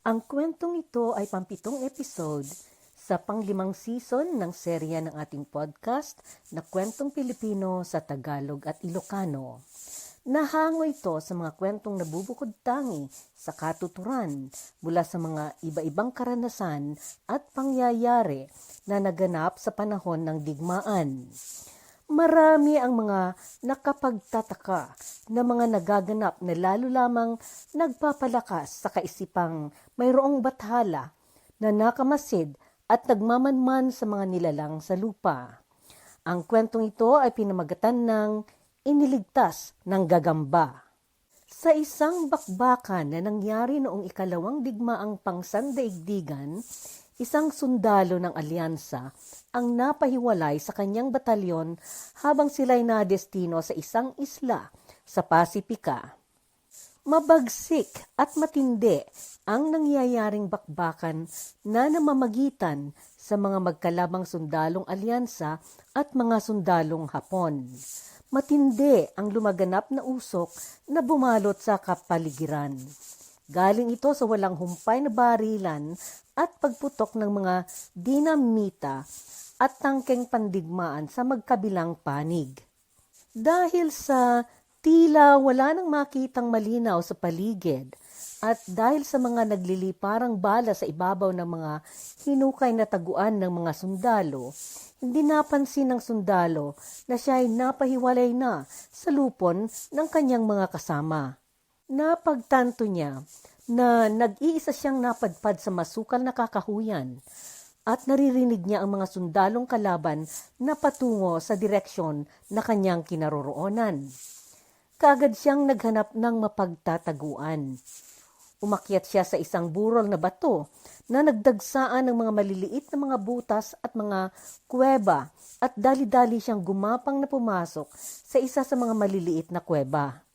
Ang kwentong ito ay pampitong episode sa panglimang season ng serya ng ating podcast na Kwentong Pilipino sa Tagalog at Ilocano. Nahango ito sa mga kwentong nabubukod tangi sa katuturan mula sa mga iba-ibang karanasan at pangyayari na naganap sa panahon ng digmaan. Marami ang mga nakapagtataka na mga nagaganap na lalo lamang nagpapalakas sa kaisipang mayroong bathala na nakamasid at nagmamanman sa mga nilalang sa lupa. Ang kwentong ito ay pinamagatan ng Iniligtas ng Gagamba. Sa isang bakbakan na nangyari noong ikalawang digmaang pangsandaigdigan, isang sundalo ng alyansa ang napahiwalay sa kanyang batalyon habang sila'y nadestino sa isang isla sa Pasipika. Mabagsik at matindi ang nangyayaring bakbakan na namamagitan sa mga magkalabang sundalong alyansa at mga sundalong Hapon. Matindi ang lumaganap na usok na bumalot sa kapaligiran. Galing ito sa walang humpay na barilan at pagputok ng mga dinamita at tangkeng pandigmaan sa magkabilang panig. Dahil sa tila wala nang makitang malinaw sa paligid at dahil sa mga nagliliparang bala sa ibabaw ng mga hinukay na taguan ng mga sundalo, hindi napansin ng sundalo na siya ay napahiwalay na sa lupon ng kanyang mga kasama. Napagtanto niya na nag-iisa siyang napadpad sa masukal na kakahuyan at naririnig niya ang mga sundalong kalaban na patungo sa direksyon na kanyang kinaroroonan. Kagad siyang naghanap ng mapagtataguan. Umakyat siya sa isang burol na bato na nagdagsaan ng mga maliliit na mga butas at mga kuweba at dali-dali siyang gumapang na pumasok sa isa sa mga maliliit na kuweba.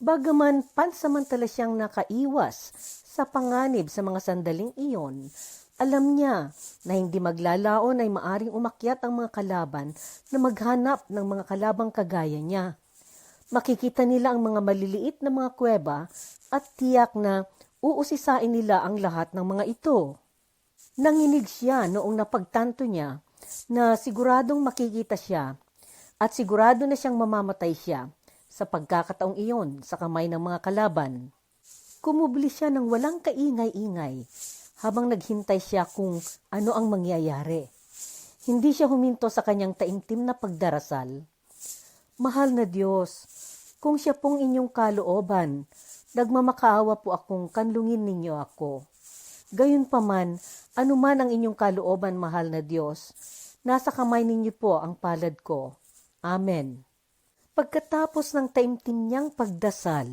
Bagaman pansamantala siyang nakaiwas sa panganib sa mga sandaling iyon, alam niya na hindi maglalaon ay maaring umakyat ang mga kalaban na maghanap ng mga kalabang kagaya niya. Makikita nila ang mga maliliit na mga kuweba at tiyak na uusisain nila ang lahat ng mga ito. Nanginig siya noong napagtanto niya na siguradong makikita siya at sigurado na siyang mamamatay siya sa pagkakataong iyon sa kamay ng mga kalaban. Kumubli siya ng walang kaingay-ingay habang naghintay siya kung ano ang mangyayari. Hindi siya huminto sa kanyang taimtim na pagdarasal. Mahal na Diyos, kung siya pong inyong kalooban, nagmamakaawa po akong kanlungin ninyo ako. Gayunpaman, anuman ang inyong kalooban, mahal na Diyos, nasa kamay ninyo po ang palad ko. Amen. Pagkatapos ng taimtim niyang pagdasal,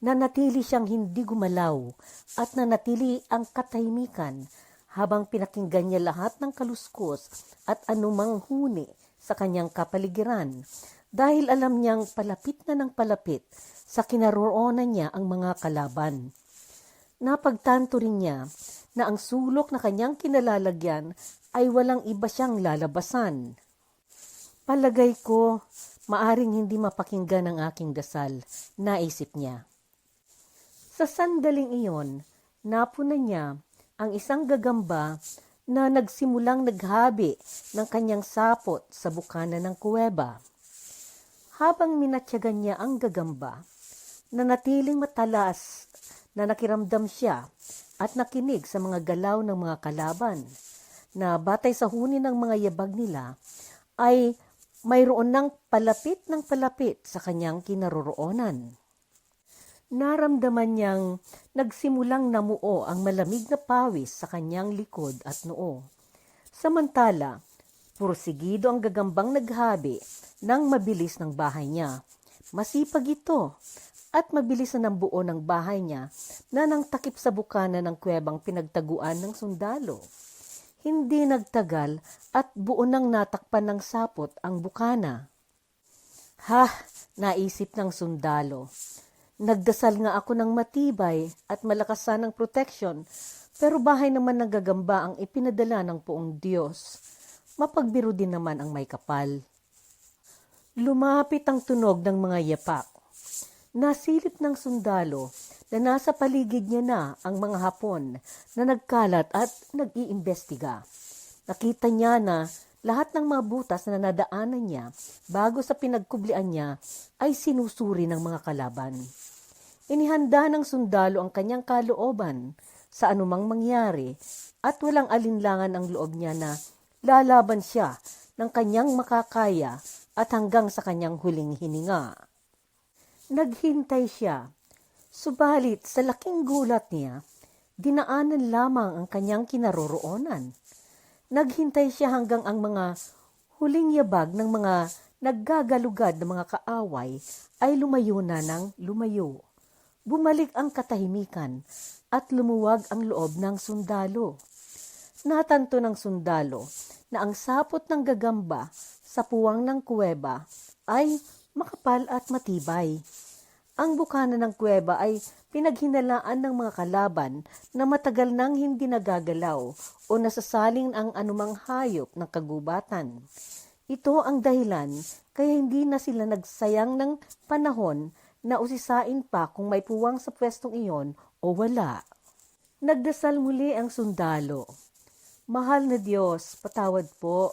nanatili siyang hindi gumalaw at nanatili ang katahimikan habang pinakinggan niya lahat ng kaluskos at anumang huni sa kanyang kapaligiran dahil alam niyang palapit na ng palapit sa kinaroonan niya ang mga kalaban. Napagtanto rin niya na ang sulok na kanyang kinalalagyan ay walang iba siyang lalabasan. Palagay ko, maaring hindi mapakinggan ang aking dasal, naisip niya. Sa sandaling iyon, napunan niya ang isang gagamba na nagsimulang naghabi ng kanyang sapot sa bukana ng kuweba. Habang minatyagan niya ang gagamba, nanatiling matalas na nakiramdam siya at nakinig sa mga galaw ng mga kalaban na batay sa huni ng mga yabag nila ay mayroon ng palapit ng palapit sa kanyang kinaroroonan. Naramdaman niyang nagsimulang namuo ang malamig na pawis sa kanyang likod at noo. Samantala, pursigido ang gagambang naghabi ng mabilis ng bahay niya. Masipag ito at mabilis na ng buo ng bahay niya na nang takip sa bukana ng kuwebang pinagtaguan ng sundalo. Hindi nagtagal at buo nang natakpan ng sapot ang bukana. Ha, naisip ng sundalo. Nagdasal nga ako ng matibay at malakasan ng protection, pero bahay naman ng gagamba ang ipinadala ng poong Diyos. Mapagbiro din naman ang may kapal. Lumapit ang tunog ng mga yapak. Nasilip ng sundalo na nasa paligid niya na ang mga Hapon na nagkalat at nag-iimbestiga. Nakita niya na lahat ng mga butas na nadaanan niya bago sa pinagkublian niya ay sinusuri ng mga kalaban. Inihanda ng sundalo ang kanyang kalooban sa anumang mangyari at walang alinlangan ang loob niya na lalaban siya ng kanyang makakaya at hanggang sa kanyang huling hininga. Naghintay siya, subalit sa laking gulat niya, dinaanan lamang ang kanyang kinaroroonan. Naghintay siya hanggang ang mga huling yabag ng mga naggagalugad ng mga kaaway ay lumayo na ng lumayo. Bumalik ang katahimikan at lumuwag ang loob ng sundalo. Natanto ng sundalo na ang sapot ng gagamba sa puwang ng kuweba ay makapal at matibay. Ang bukana ng kuweba ay pinaghinalaan ng mga kalaban na matagal nang hindi nagagalaw o nasasaling ang anumang hayop ng kagubatan. Ito ang dahilan kaya hindi na sila nagsayang ng panahon na usisain pa kung may puwang sa pwestong iyon o wala. Nagdasal muli ang sundalo. Mahal na Diyos, patawad po.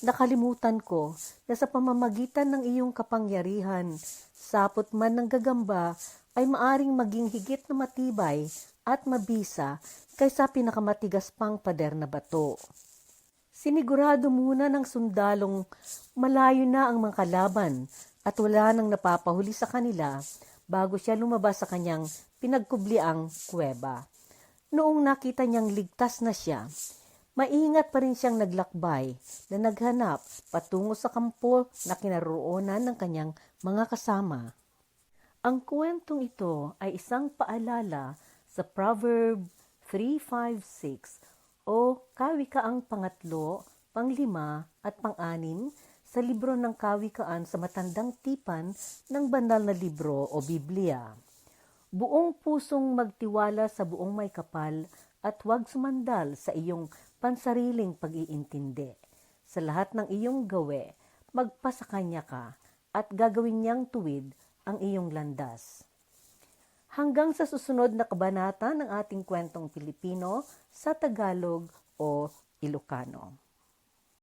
Nakalimutan ko na sa pamamagitan ng iyong kapangyarihan, sapot man ng gagamba ay maaring maging higit na matibay at mabisa kaysa pinakamatigas pang pader na bato. Sinigurado muna ng sundalong malayo na ang mga kalaban at wala nang napapahuli sa kanila bago siya lumabas sa kanyang pinagkubliang kuweba. Noong nakita niyang ligtas na siya, maingat pa rin siyang naglakbay na naghanap patungo sa kampo na kinaroonan ng kanyang mga kasama. Ang kwentong ito ay isang paalala sa Proverb 356 o Kawikaang Pangatlo, Panglima at Pang-anim sa libro ng Kawikaan sa Matandang Tipan ng Banal na Libro o Biblia. Buong pusong magtiwala sa buong may kapal at huwag sumandal sa iyong pansariling pag-iintindi. Sa lahat ng iyong gawe, magpasakanya ka at gagawin niyang tuwid ang iyong landas. Hanggang sa susunod na kabanata ng ating kwentong Pilipino sa Tagalog o Ilocano.